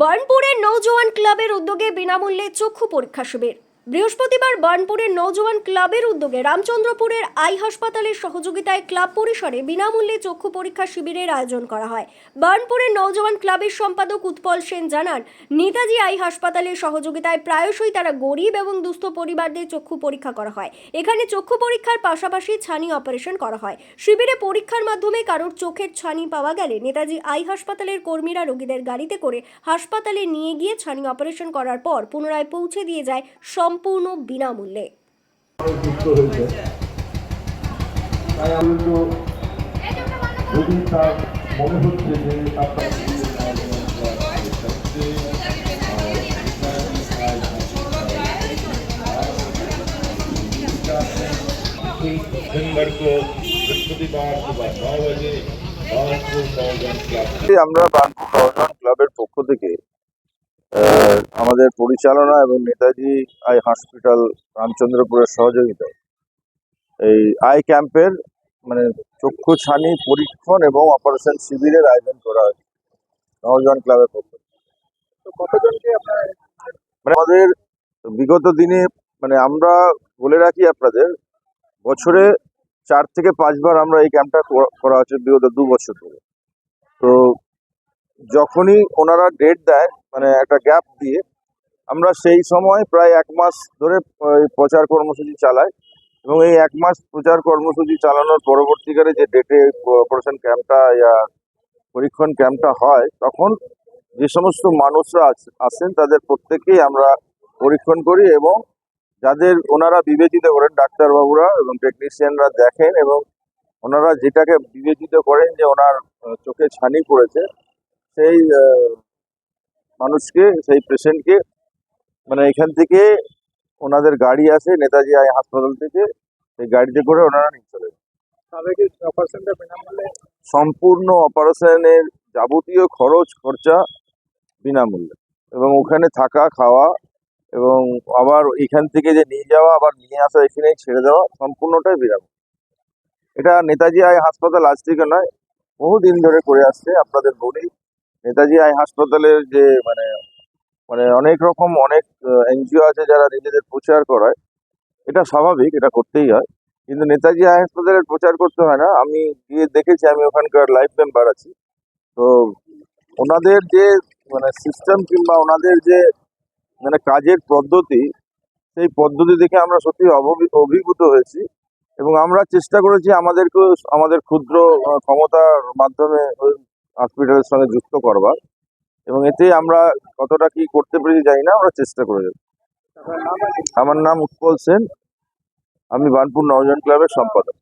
বার্নপুরের নৌজওয়ান ক্লাবের উদ্যোগে বিনামূল্যে চক্ষু পরীক্ষা শিবির। বৃহস্পতিবার বার্নপুরের নৌজওয়ান ক্লাবের উদ্যোগে রামচন্দ্রপুরের আই হাসপাতালের সহযোগিতায় ক্লাব পরিসরে বিনামূল্যে চক্ষু পরীক্ষা শিবিরের আয়োজন করা হয়। বার্নপুরের নৌজওয়ান ক্লাবের সম্পাদক উৎপল সেন জানান, নেতাজি আই হাসপাতালের সহযোগিতায় প্রায়শই তারা গরিব এবং দুস্থ পরিবারদের চক্ষু পরীক্ষা করা হয়। এখানে চক্ষু পরীক্ষার পাশাপাশি ছানি অপারেশন করা হয়। শিবিরে পরীক্ষার মাধ্যমে কারোর চোখের ছানি পাওয়া গেলে নেতাজি আই হাসপাতালের কর্মীরা রোগীদের গাড়িতে করে হাসপাতালে নিয়ে গিয়ে ছানি অপারেশন করার পর পুনরায় পৌঁছে দিয়ে যায় সম্পূর্ণ বিনামূল্যে। আমরা বার্নপুর ক্লাবের পক্ষ থেকে আমাদের পরিচালনা এবং নেতাজি আই হসপিটাল রামচন্দ্রপুরের সহযোগিতায় এই আই ক্যাম্পের মানে চক্ষু ছানি পরীক্ষণ এবং অপারেশন শিবিরের আয়োজন করা হয়েছে নওজওয়ান ক্লাবের পক্ষ মানে আমাদের বিগত দিনে মানে আমরা বলে রাখি আপনাদের বছরে চার থেকে পাঁচবার আমরা এই ক্যাম্পটা করা হচ্ছে বিগত দু বছর ধরে। তো যখনই ওনারা ডেট দেয় মানে একটা গ্যাপ দিয়ে, আমরা সেই সময় প্রায় এক মাস ধরে প্রচার কর্মসূচি চালাই এবং এই এক মাস প্রচার কর্মসূচি চালানোর পরবর্তীকালে যে ডেটে অপারেশন ক্যাম্পটা ইয়া পরীক্ষণ ক্যাম্পটা হয়, তখন যে সমস্ত মানুষরা আসেন, তাদের প্রত্যেকেই আমরা পরীক্ষণ করি এবং যাদের ওনারা বিবেচিত করেন, ডাক্তারবাবুরা এবং টেকনিশিয়ানরা দেখেন এবং ওনারা যেটাকে বিবেচিত করেন যে ওনার চোখে ছানি পড়েছে সেই মানুষকে সেই পেশেন্টকে মানে এখান থেকে ওনাদের গাড়ি আসে নেতাজি আয় হাসপাতাল থেকে সেই গাড়িতে করে ওনারা নিয়ে চলে। সম্পূর্ণ অপারেশনের যাবতীয় খরচ খরচা বিনামূল্যে এবং ওখানে থাকা খাওয়া এবং আবার এখান থেকে যে নিয়ে যাওয়া আবার নিয়ে আসা এখানে ছেড়ে দেওয়া সম্পূর্ণটাই বিনামূল্যে এটা নেতাজি আয় হাসপাতাল আজ থেকে নয় বহুদিন ধরে করে আসছে আপনাদের বলি। নেতাজি আই হাসপাতালের যে মানে মানে অনেক রকম অনেক এনজিও আছে যারা নিজেদের প্রচার করায়। এটা স্বাভাবিক, এটা করতেই হয়। কিন্তু নেতাজি আই হাসপাতালের প্রচার করতে হয় না। আমি গিয়ে দেখেছি, আমি ওখানকার লাইফ মেম্বার আছি। তো ওনাদের যে মানে সিস্টেম কিংবা ওনাদের যে মানে কাজের পদ্ধতি, সেই পদ্ধতি দেখে আমরা সত্যি অভি- অভিভূত হয়েছি। এবং আমরা চেষ্টা করেছি আমাদেরকেও, আমাদের ক্ষুদ্র ক্ষমতার মাধ্যমে হসপিটালের সঙ্গে যুক্ত করবার। এবং এতে আমরা কতটা কি করতে পেরেছি জানি না, আমরা চেষ্টা করে যাব আমার নাম উৎপল সেন। আমি বানপুর নবজন ক্লাবের সম্পাদক।